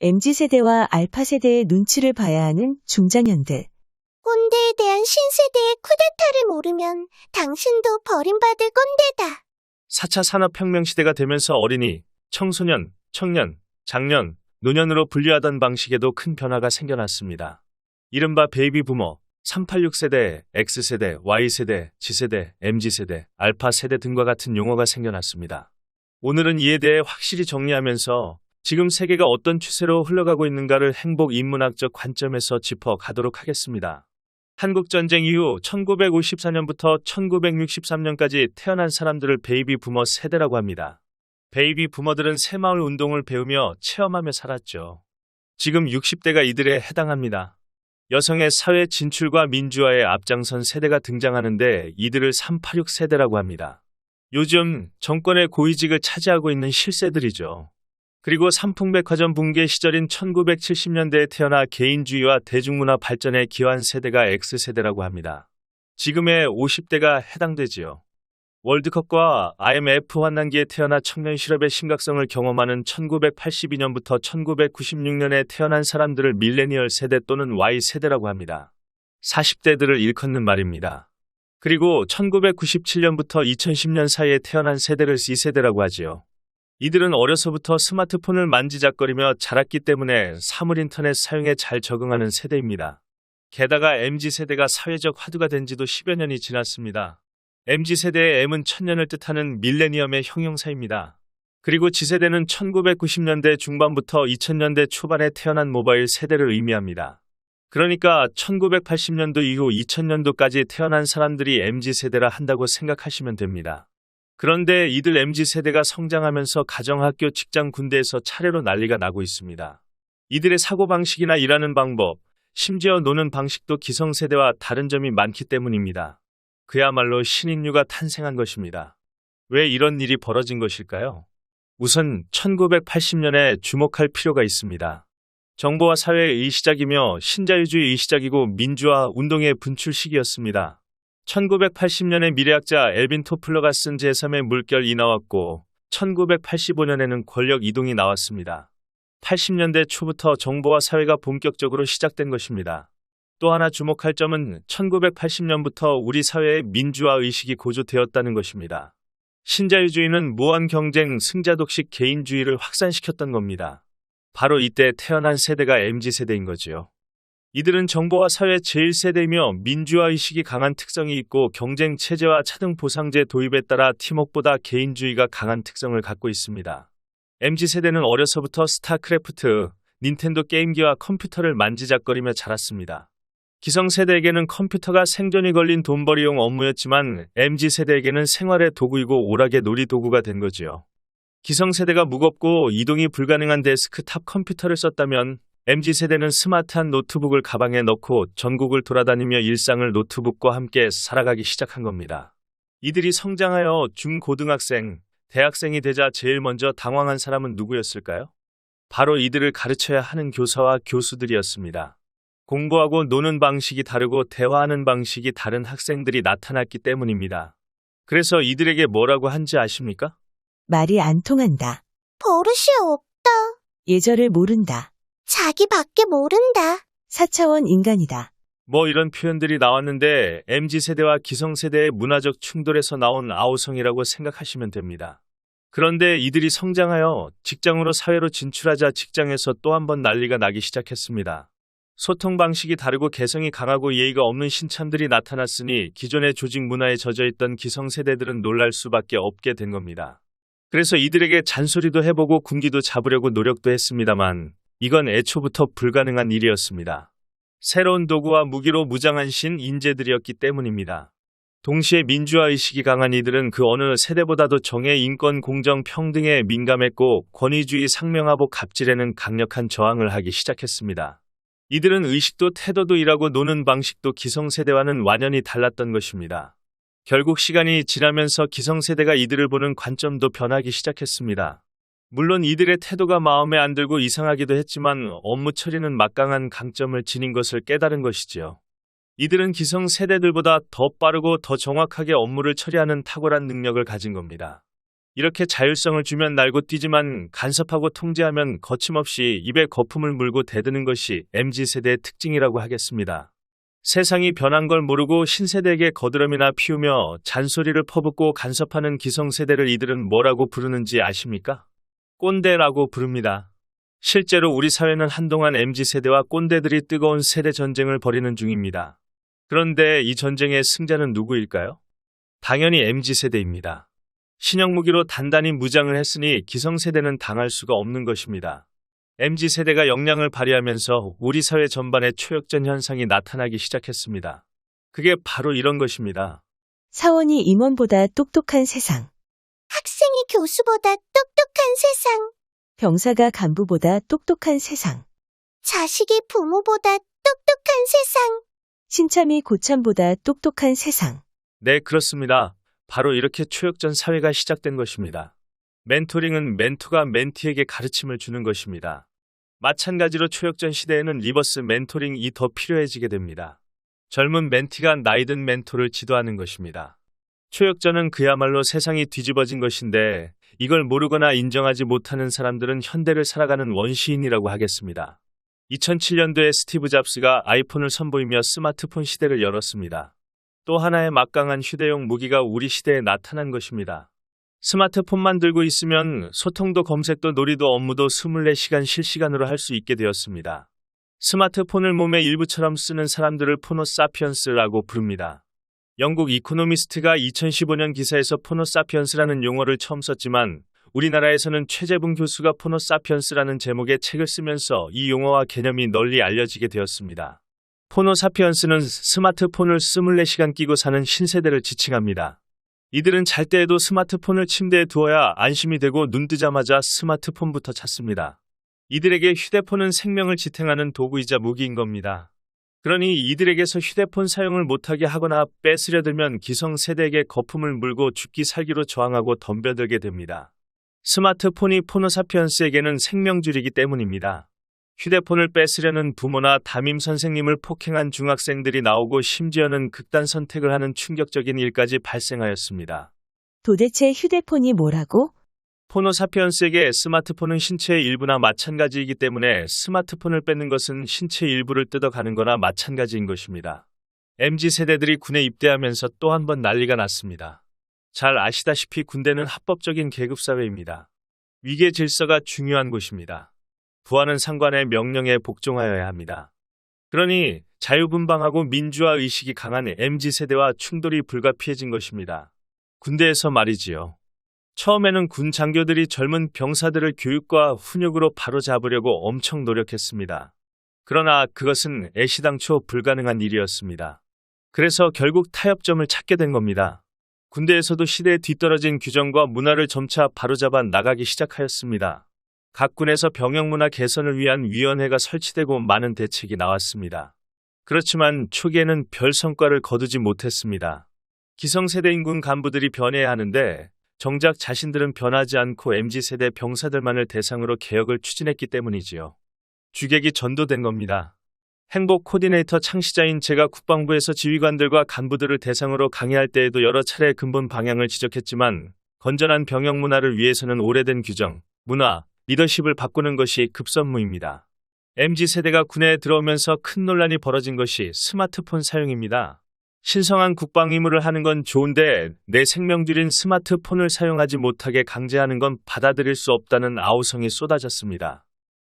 MZ세대와 알파세대의 눈치를 봐야 하는 중장년들. 꼰대에 대한 신세대의 쿠데타를 모르면 당신도 버림받을 꼰대다. 4차 산업혁명 시대가 되면서 어린이, 청소년, 청년, 장년, 노년으로 분류하던 방식에도 큰 변화가 생겨났습니다. 이른바 베이비 부머, 386세대, X세대, Y세대, G세대, MZ세대, 알파세대 등과 같은 용어가 생겨났습니다. 오늘은 이에 대해 확실히 정리하면서 지금 세계가 어떤 추세로 흘러가고 있는가를 행복 인문학적 관점에서 짚어가도록 하겠습니다. 한국전쟁 이후 1954년부터 1963년까지 태어난 사람들을 베이비 부머 세대라고 합니다. 베이비 부머들은 새마을 운동을 배우며 체험하며 살았죠. 지금 60대가 이들에 해당합니다. 여성의 사회 진출과 민주화에 앞장선 세대가 등장하는데 이들을 386 세대라고 합니다. 요즘 정권의 고위직을 차지하고 있는 실세들이죠. 그리고 삼풍백화점 붕괴 시절인 1970년대에 태어나 개인주의와 대중문화 발전에 기여한 세대가 X세대라고 합니다. 지금의 50대가 해당되지요. 월드컵과 IMF 환난기에 태어나 청년 실업의 심각성을 경험하는 1982년부터 1996년에 태어난 사람들을 밀레니얼 세대 또는 Y세대라고 합니다. 40대들을 일컫는 말입니다. 그리고 1997년부터 2010년 사이에 태어난 세대를 C세대라고 하지요. 이들은 어려서부터 스마트폰을 만지작거리며 자랐기 때문에 사물 인터넷 사용에 잘 적응하는 세대입니다. 게다가 MZ세대가 사회적 화두가 된 지도 10여 년이 지났습니다. MZ세대의 M은 천년을 뜻하는 밀레니엄의 형용사입니다. 그리고 G세대는 1990년대 중반부터 2000년대 초반에 태어난 모바일 세대를 의미합니다. 그러니까 1980년도 이후 2000년도까지 태어난 사람들이 MZ세대라 한다고 생각하시면 됩니다. 그런데 이들 MZ세대가 성장하면서 가정학교, 직장, 군대에서 차례로 난리가 나고 있습니다. 이들의 사고방식이나 일하는 방법, 심지어 노는 방식도 기성세대와 다른 점이 많기 때문입니다. 그야말로 신인류가 탄생한 것입니다. 왜 이런 일이 벌어진 것일까요? 우선 1980년에 주목할 필요가 있습니다. 정보화 사회의 시작이며 신자유주의 시작이고 민주화 운동의 분출 시기였습니다. 1980년에 미래학자 엘빈 토플러가 쓴 제3의 물결이 나왔고 1985년에는 권력 이동이 나왔습니다. 80년대 초부터 정보화 사회가 본격적으로 시작된 것입니다. 또 하나 주목할 점은 1980년부터 우리 사회의 민주화 의식이 고조되었다는 것입니다. 신자유주의는 무한 경쟁, 승자 독식 개인주의를 확산시켰던 겁니다. 바로 이때 태어난 세대가 MZ세대인 거지요. 이들은 정보화 사회 제1세대이며 민주화 의식이 강한 특성이 있고 경쟁 체제와 차등 보상제 도입에 따라 팀워크보다 개인주의가 강한 특성을 갖고 있습니다. MZ세대는 어려서부터 스타크래프트, 닌텐도 게임기와 컴퓨터를 만지작거리며 자랐습니다. 기성세대에게는 컴퓨터가 생존이 걸린 돈벌이용 업무였지만 MZ세대에게는 생활의 도구이고 오락의 놀이도구가 된 거지요. 기성세대가 무겁고 이동이 불가능한 데스크탑 컴퓨터를 썼다면 MZ세대는 스마트한 노트북을 가방에 넣고 전국을 돌아다니며 일상을 노트북과 함께 살아가기 시작한 겁니다. 이들이 성장하여 중고등학생, 대학생이 되자 제일 먼저 당황한 사람은 누구였을까요? 바로 이들을 가르쳐야 하는 교사와 교수들이었습니다. 공부하고 노는 방식이 다르고 대화하는 방식이 다른 학생들이 나타났기 때문입니다. 그래서 이들에게 뭐라고 한지 아십니까? 말이 안 통한다. 버릇이 없다. 예절을 모른다. 자기밖에 모른다. 4차원 인간이다. 뭐 이런 표현들이 나왔는데 MZ세대와 기성세대의 문화적 충돌에서 나온 아우성이라고 생각하시면 됩니다. 그런데 이들이 성장하여 직장으로 사회로 진출하자 직장에서 또 한 번 난리가 나기 시작했습니다. 소통 방식이 다르고 개성이 강하고 예의가 없는 신참들이 나타났으니 기존의 조직 문화에 젖어 있던 기성세대들은 놀랄 수밖에 없게 된 겁니다. 그래서 이들에게 잔소리도 해보고 군기도 잡으려고 노력도 했습니다만 이건 애초부터 불가능한 일이었습니다. 새로운 도구와 무기로 무장한 신 인재들이었기 때문입니다. 동시에 민주화 의식이 강한 이들은 그 어느 세대보다도 정의, 인권, 공정, 평등에 민감했고 권위주의, 상명하복, 갑질에는 강력한 저항을 하기 시작했습니다. 이들은 의식도 태도도 일하고 노는 방식도 기성세대와는 완연히 달랐던 것입니다. 결국 시간이 지나면서 기성세대가 이들을 보는 관점도 변하기 시작했습니다. 물론 이들의 태도가 마음에 안 들고 이상하기도 했지만 업무 처리는 막강한 강점을 지닌 것을 깨달은 것이지요. 이들은 기성 세대들보다 더 빠르고 더 정확하게 업무를 처리하는 탁월한 능력을 가진 겁니다. 이렇게 자율성을 주면 날고 뛰지만 간섭하고 통제하면 거침없이 입에 거품을 물고 대드는 것이 MZ세대의 특징이라고 하겠습니다. 세상이 변한 걸 모르고 신세대에게 거드름이나 피우며 잔소리를 퍼붓고 간섭하는 기성세대를 이들은 뭐라고 부르는지 아십니까? 꼰대라고 부릅니다. 실제로 우리 사회는 한동안 MZ세대와 꼰대들이 뜨거운 세대 전쟁을 벌이는 중입니다. 그런데 이 전쟁의 승자는 누구일까요? 당연히 MZ세대입니다. 신형 무기로 단단히 무장을 했으니 기성세대는 당할 수가 없는 것입니다. MZ세대가 역량을 발휘하면서 우리 사회 전반에 초역전 현상이 나타나기 시작했습니다. 그게 바로 이런 것입니다. 사원이 임원보다 똑똑한 세상. 학생이 교수보다 똑똑한 세상. 병사가 간부보다 똑똑한 세상. 자식이 부모보다 똑똑한 세상. 신참이 고참보다 똑똑한 세상. 네, 그렇습니다. 바로 이렇게 초역전 사회가 시작된 것입니다. 멘토링은 멘토가 멘티에게 가르침을 주는 것입니다. 마찬가지로 초역전 시대에는 리버스 멘토링이 더 필요해지게 됩니다. 젊은 멘티가 나이든 멘토를 지도하는 것입니다. 초역전은 그야말로 세상이 뒤집어진 것인데 이걸 모르거나 인정하지 못하는 사람들은 현대를 살아가는 원시인이라고 하겠습니다. 2007년도에 스티브 잡스가 아이폰을 선보이며 스마트폰 시대를 열었습니다. 또 하나의 막강한 휴대용 무기가 우리 시대에 나타난 것입니다. 스마트폰만 들고 있으면 소통도 검색도 놀이도 업무도 24시간 실시간으로 할 수 있게 되었습니다. 스마트폰을 몸의 일부처럼 쓰는 사람들을 포노사피언스라고 부릅니다. 영국 이코노미스트가 2015년 기사에서 포노사피언스라는 용어를 처음 썼지만 우리나라에서는 최재붕 교수가 포노사피언스라는 제목의 책을 쓰면서 이 용어와 개념이 널리 알려지게 되었습니다. 포노사피언스는 스마트폰을 24시간 끼고 사는 신세대를 지칭합니다. 이들은 잘 때에도 스마트폰을 침대에 두어야 안심이 되고 눈 뜨자마자 스마트폰부터 찾습니다. 이들에게 휴대폰은 생명을 지탱하는 도구이자 무기인 겁니다. 그러니 이들에게서 휴대폰 사용을 못하게 하거나 뺏으려 들면 기성세대에게 거품을 물고 죽기 살기로 저항하고 덤벼들게 됩니다. 스마트폰이 포노사피언스에게는 생명줄이기 때문입니다. 휴대폰을 뺏으려는 부모나 담임 선생님을 폭행한 중학생들이 나오고 심지어는 극단 선택을 하는 충격적인 일까지 발생하였습니다. 도대체 휴대폰이 뭐라고? 포노사피언스에게 스마트폰은 신체의 일부나 마찬가지이기 때문에 스마트폰을 뺏는 것은 신체 일부를 뜯어가는 거나 마찬가지인 것입니다. MZ 세대들이 군에 입대하면서 또 한 번 난리가 났습니다. 잘 아시다시피 군대는 합법적인 계급사회입니다. 위계 질서가 중요한 곳입니다. 부하는 상관의 명령에 복종하여야 합니다. 그러니 자유분방하고 민주화 의식이 강한 MZ 세대와 충돌이 불가피해진 것입니다. 군대에서 말이지요. 처음에는 군 장교들이 젊은 병사들을 교육과 훈육으로 바로잡으려고 엄청 노력했습니다. 그러나 그것은 애시당초 불가능한 일이었습니다. 그래서 결국 타협점을 찾게 된 겁니다. 군대에서도 시대에 뒤떨어진 규정과 문화를 점차 바로잡아 나가기 시작하였습니다. 각 군에서 병역 문화 개선을 위한 위원회가 설치되고 많은 대책이 나왔습니다. 그렇지만 초기에는 별 성과를 거두지 못했습니다. 기성세대인 군 간부들이 변해야 하는데 정작 자신들은 변하지 않고 MZ세대 병사들만을 대상으로 개혁을 추진했기 때문이지요. 주객이 전도된 겁니다. 행복 코디네이터 창시자인 제가 국방부에서 지휘관들과 간부들을 대상으로 강의할 때에도 여러 차례 근본 방향을 지적했지만 건전한 병역 문화를 위해서는 오래된 규정, 문화, 리더십을 바꾸는 것이 급선무입니다. MZ세대가 군에 들어오면서 큰 논란이 벌어진 것이 스마트폰 사용입니다. 신성한 국방 의무를 하는 건 좋은데 내 생명줄인 스마트폰을 사용하지 못하게 강제하는 건 받아들일 수 없다는 아우성이 쏟아졌습니다.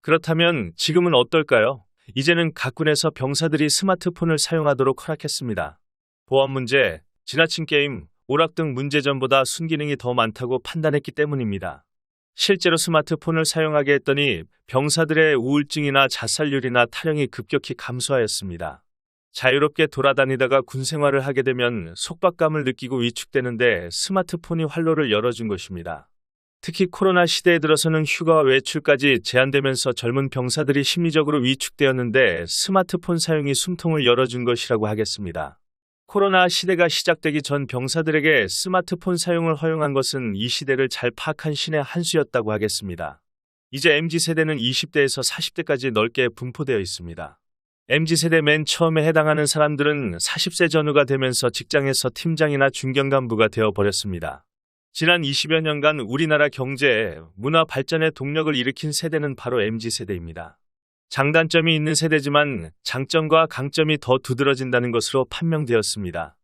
그렇다면 지금은 어떨까요? 이제는 각 군에서 병사들이 스마트폰을 사용하도록 허락했습니다. 보안 문제, 지나친 게임, 오락 등 문제점보다 순기능이 더 많다고 판단했기 때문입니다. 실제로 스마트폰을 사용하게 했더니 병사들의 우울증이나 자살률이나 탈영이 급격히 감소하였습니다. 자유롭게 돌아다니다가 군 생활을 하게 되면 속박감을 느끼고 위축되는데 스마트폰이 활로를 열어준 것입니다. 특히 코로나 시대에 들어서는 휴가와 외출까지 제한되면서 젊은 병사들이 심리적으로 위축되었는데 스마트폰 사용이 숨통을 열어준 것이라고 하겠습니다. 코로나 시대가 시작되기 전 병사들에게 스마트폰 사용을 허용한 것은 이 시대를 잘 파악한 신의 한 수였다고 하겠습니다. 이제 MZ세대는 20대에서 40대까지 넓게 분포되어 있습니다. MZ세대 맨 처음에 해당하는 사람들은 40세 전후가 되면서 직장에서 팀장이나 중견 간부가 되어 버렸습니다. 지난 20여 년간 우리나라 경제, 문화 발전의 동력을 일으킨 세대는 바로 MZ세대입니다. 장단점이 있는 세대지만 장점과 강점이 더 두드러진다는 것으로 판명되었습니다.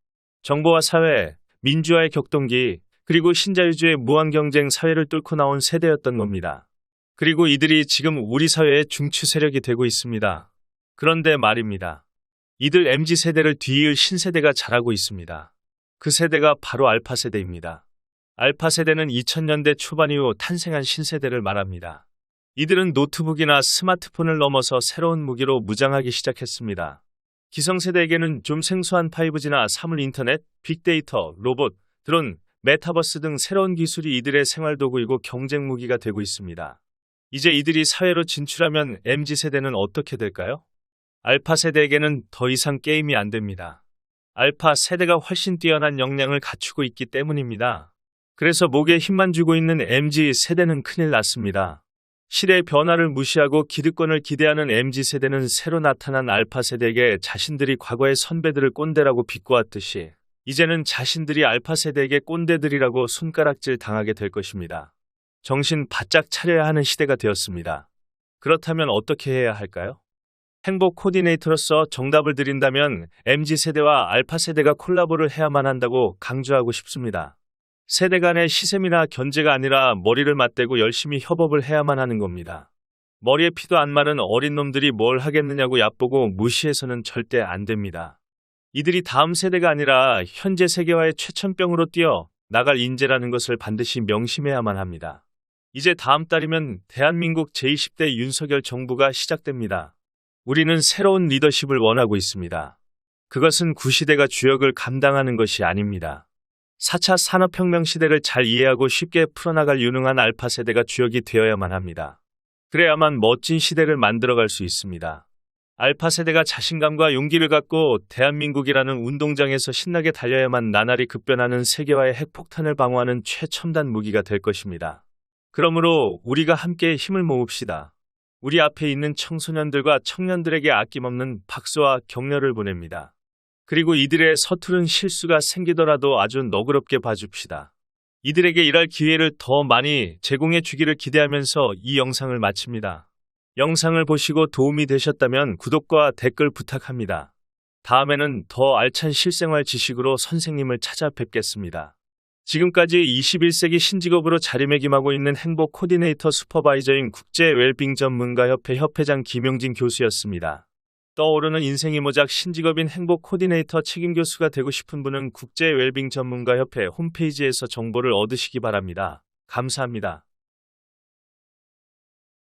정보와 사회, 민주화의 격동기, 그리고 신자유주의 무한경쟁 사회를 뚫고 나온 세대였던 겁니다. 그리고 이들이 지금 우리 사회의 중추 세력이 되고 있습니다. 그런데 말입니다. 이들 MZ세대를 뒤이을 신세대가 자라고 있습니다. 그 세대가 바로 알파 세대입니다. 알파 세대는 2000년대 초반 이후 탄생한 신세대를 말합니다. 이들은 노트북이나 스마트폰을 넘어서 새로운 무기로 무장하기 시작했습니다. 기성세대에게는 좀 생소한 5G나 사물 인터넷, 빅데이터, 로봇, 드론, 메타버스 등 새로운 기술이 이들의 생활도구이고 경쟁 무기가 되고 있습니다. 이제 이들이 사회로 진출하면 MZ세대는 어떻게 될까요? 알파 세대에게는 더 이상 게임이 안 됩니다. 알파 세대가 훨씬 뛰어난 역량을 갖추고 있기 때문입니다. 그래서 목에 힘만 주고 있는 MZ 세대는 큰일 났습니다. 시대의 변화를 무시하고 기득권을 기대하는 MZ 세대는 새로 나타난 알파 세대에게 자신들이 과거의 선배들을 꼰대라고 비꼬았듯이 이제는 자신들이 알파 세대에게 꼰대들이라고 손가락질 당하게 될 것입니다. 정신 바짝 차려야 하는 시대가 되었습니다. 그렇다면 어떻게 해야 할까요? 행복 코디네이터로서 정답을 드린다면 MZ 세대와 알파 세대가 콜라보를 해야만 한다고 강조하고 싶습니다. 세대 간의 시샘이나 견제가 아니라 머리를 맞대고 열심히 협업을 해야만 하는 겁니다. 머리에 피도 안 마른 어린 놈들이 뭘 하겠느냐고 얕보고 무시해서는 절대 안 됩니다. 이들이 다음 세대가 아니라 현재 세계화의 최첨병으로 뛰어 나갈 인재라는 것을 반드시 명심해야만 합니다. 이제 다음 달이면 대한민국 제20대 윤석열 정부가 시작됩니다. 우리는 새로운 리더십을 원하고 있습니다. 그것은 구시대가 주역을 감당하는 것이 아닙니다. 4차 산업혁명 시대를 잘 이해하고 쉽게 풀어나갈 유능한 알파 세대가 주역이 되어야만 합니다. 그래야만 멋진 시대를 만들어갈 수 있습니다. 알파 세대가 자신감과 용기를 갖고 대한민국이라는 운동장에서 신나게 달려야만 나날이 급변하는 세계화의 핵폭탄을 방어하는 최첨단 무기가 될 것입니다. 그러므로 우리가 함께 힘을 모읍시다. 우리 앞에 있는 청소년들과 청년들에게 아낌없는 박수와 격려를 보냅니다. 그리고 이들의 서투른 실수가 생기더라도 아주 너그럽게 봐줍시다. 이들에게 일할 기회를 더 많이 제공해 주기를 기대하면서 이 영상을 마칩니다. 영상을 보시고 도움이 되셨다면 구독과 댓글 부탁합니다. 다음에는 더 알찬 실생활 지식으로 선생님을 찾아뵙겠습니다. 지금까지 21세기 신직업으로 자리매김하고 있는 행복 코디네이터 슈퍼바이저인 국제 웰빙 전문가협회 협회장 김용진 교수였습니다. 떠오르는 인생이 모작 신직업인 행복 코디네이터 책임 교수가 되고 싶은 분은 국제 웰빙 전문가협회 홈페이지에서 정보를 얻으시기 바랍니다. 감사합니다.